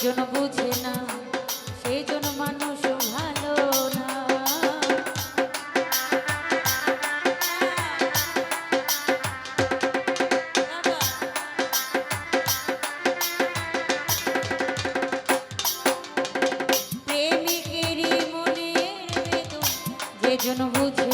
সেজন বুঝে না সেজন মানুষ ভালো না। প্রেমিকেরই মনের বেদন যেজন বুঝে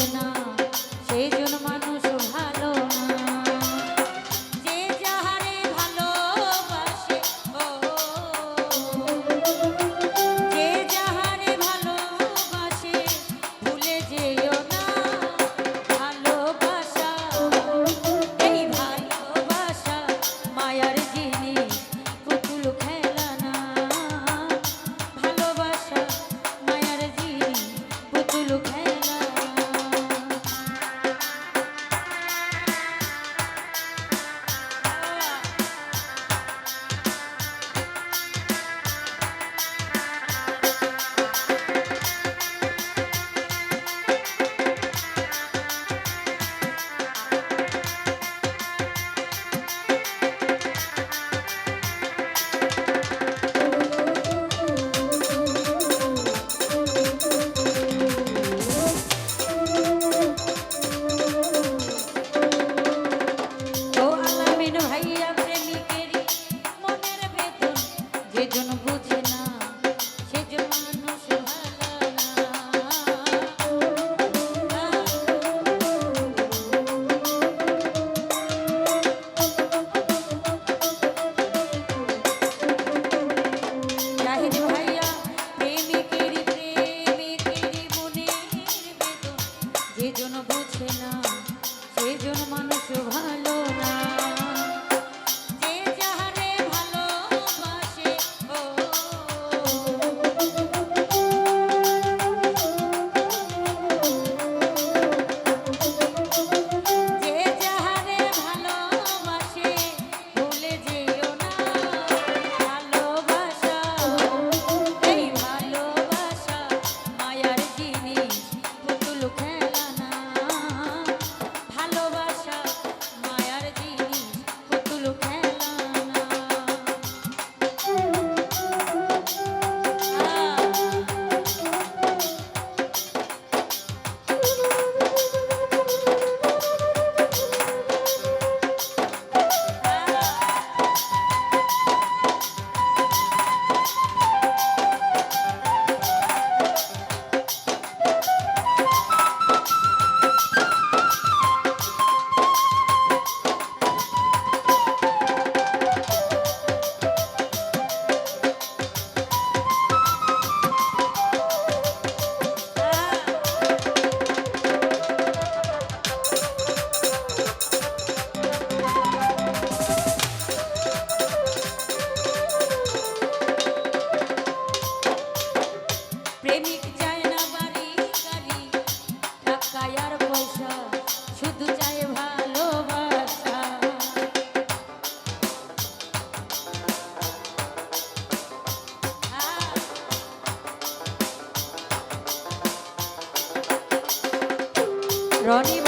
Ronnie.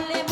le